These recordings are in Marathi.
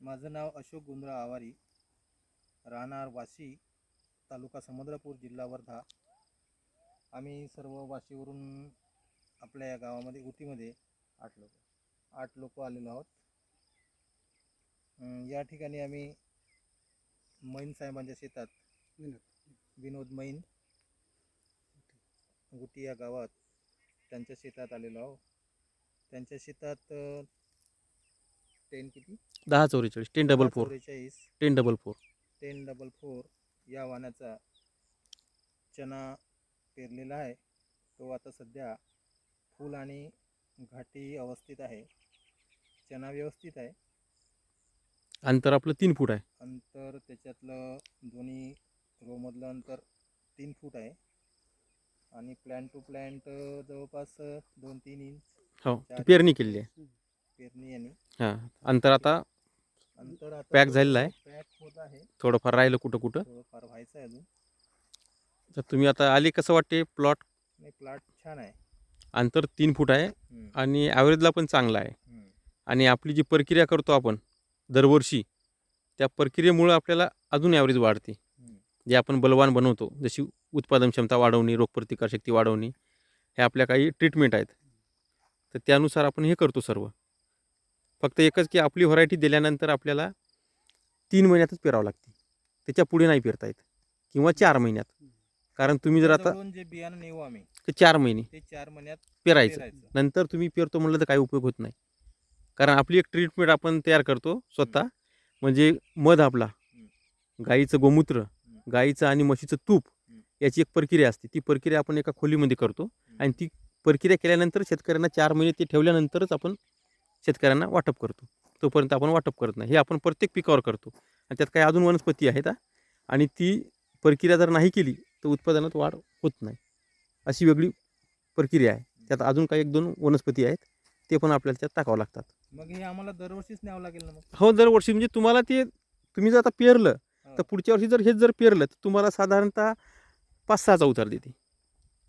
माझं नाव अशोक गुंद्रा आवारी. राहणार वाशी तालुका समुद्रपूर जिल्हा वर्धा. आम्ही सर्व वाशीवरून आपल्या या गावामध्ये उटीमध्ये आठ लोक आठ लोक आलेलो आहोत. या ठिकाणी आम्ही मैन साहेबांच्या शेतात विनोद. मैन गुटी या गावात त्यांच्या शेतात आलेलो आहोत. त्यांच्या शेतात टेन किती? दहा चौवेचाळीस. टेन डबल फोर चौवेचाळीस. Ten double four ten double four या वाहनाचा चना पेरलेला आहे. तो आता सध्या फुल आणि घाटी अवस्थेत आहे. चना व्यवस्थित आहे. अंतर आपलं तीन फूट आहे. अंतर त्याच्यातलं दोन्ही रोमधलं अंतर तीन फूट आहे. आणि प्लॅन टू प्लॅन्ट जवळपास दोन तीन इंच हो पेरणी केलेली आहे. पेरणी हां. अंतर आता अंतर आता Pack झालेलं आहे. पॅक होत आहे. थोडंफार राहिलं कुठं कुठं. थोडंफार व्हायचं आहे अजून. तर तुम्ही आता आले कसं वाटते? प्लॉट नाही प्लॉट छान आहे. अंतर तीन फूट आहे हम्म, आणि ॲव्हरेजला पण चांगला आहे. हम्म. आणि आपली जी प्रक्रिया करतो आपण दरवर्षी त्या प्रक्रियेमुळं आपल्याला अजून ॲव्हरेज वाढते. हम्म. जे आपण बलवान बनवतो जशी उत्पादन क्षमता वाढवणे रोगप्रतिकारशक्ती वाढवणे हे आपल्या काही ट्रीटमेंट आहेत. तर त्यानुसार आपण हे करतो सर्व. फक्त एकच की आपली व्हरायटी दिल्यानंतर आपल्याला तीन महिन्यातच पेरावं लागते. त्याच्या पुढे नाही पेरता येत किंवा चार महिन्यात. कारण तुम्ही जर आता जे बियाणं नेऊ आम्ही ते चार महिने ते चार महिन्यात पेरायचं. पेरायचं. नंतर तुम्ही पेरतो म्हणलं तर काही उपयोग होत नाही. कारण आपली एक ट्रीटमेंट आपण तयार करतो स्वतः. म्हणजे मध आपला गाईचं गोमूत्र गाईचं आणि म्हशीचं तूप हम्म. याची एक प्रक्रिया असते. ती प्रक्रिया आपण एका खोलीमध्ये करतो. आणि ती प्रक्रिया केल्यानंतर शेतकऱ्यांना चार महिने ते ठेवल्यानंतरच आपण शेतकऱ्यांना वाटप करतो. तोपर्यंत आपण वाटप करत नाही. हे आपण प्रत्येक पिकावर करतो. आणि त्यात काही अजून वनस्पती आहेत. आणि ती प्रक्रिया जर नाही केली तर उत्पादनात वाढ होत नाही. अशी वेगळी प्रक्रिया आहे. त्यात अजून काही एक दोन वनस्पती आहेत ते पण आपल्याला त्यात टाकावं लागतात. मग हे आम्हाला दरवर्षीच न्यावं लागेल ना मग? हो दरवर्षी. म्हणजे तुम्हाला ते तुम्ही जर आता पेरलं तर. पुढच्या वर्षी जर हेच जर पेरलं तर तुम्हाला साधारणतः पाच सहाचा उतार देते.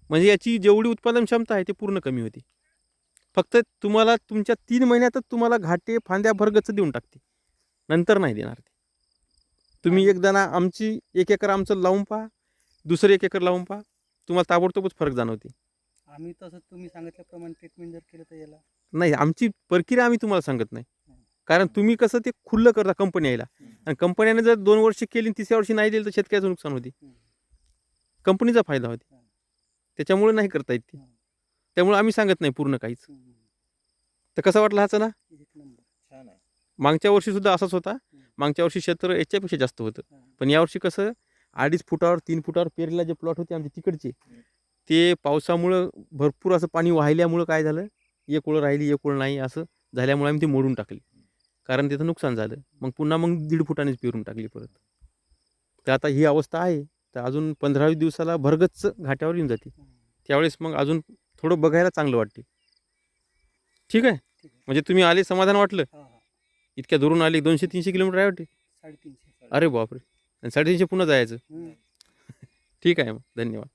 म्हणजे याची जेवढी उत्पादन क्षमता आहे ते पूर्ण कमी होती. फक्त तुम्हाला तुमच्या तीन महिन्यातच तुम्हाला घाटे फांद्या भरगच देऊन टाकते. नंतर नाही देणार ते. तुम्ही एकदा ना आमची एक एकर आमचं लावून पहा दुसरं एक एकर लावून पहा तुम्हाला ताबडतोबच फरक जाणवते. आम्ही तसं तुम्ही सांगितल्याप्रमाणे ट्रीटमेंट जर केलं तर याला. नाही आमची प्रक्रिया आम्ही तुम्हाला सांगत नाही. कारण तुम्ही कसं ते खुल्लं करता कंपनी यायला. आणि कंपन्याने जर दोन वर्ष केली तिसऱ्या वर्षी नाही दिली तर शेतकऱ्याचं नुकसान होते. कंपनीचा फायदा होते. त्याच्यामुळे नाही करता येत ती. त्यामुळे आम्ही सांगत नाही पूर्ण काहीच. तर कसं वाटलं हाच ना? एक नंबर. छान आहे. मागच्या वर्षी सुद्धा असाच होता. मागच्या वर्षी क्षेत्र याच्यापेक्षा जास्त होतं. हा. पण यावर्षी कसं अडीच फुटावर तीन फुटावर पेरलेला जे प्लॉट होते आमचे तिकडचे. ते पावसामुळं भरपूर असं पाणी वाहिल्यामुळं काय झालं? एक ओळ राहिली एक ओळ नाही असं झाल्यामुळे आम्ही ते मोडून टाकले. कारण त्याचं नुकसान झालं. मग पुन्हा मग दीड फुटानेच पेरून टाकली परत. तर आता ही अवस्था आहे. तर अजून पंधरावीस दिवसाला भरगच्च घाट्यावर येऊन जाते. त्यावेळेस मग अजून थोडं बघायला चांगलं वाटते. ठीक आहे? म्हणजे तुम्ही आले समाधान वाटलं? इतक्या दुरून आले दोनशे तीनशे किलोमीटर आहे वाटते? साडेतीनशे अरे बापरे! आणि साडेतीनशे पुन्हा जायचं. ठीक आहे मग धन्यवाद.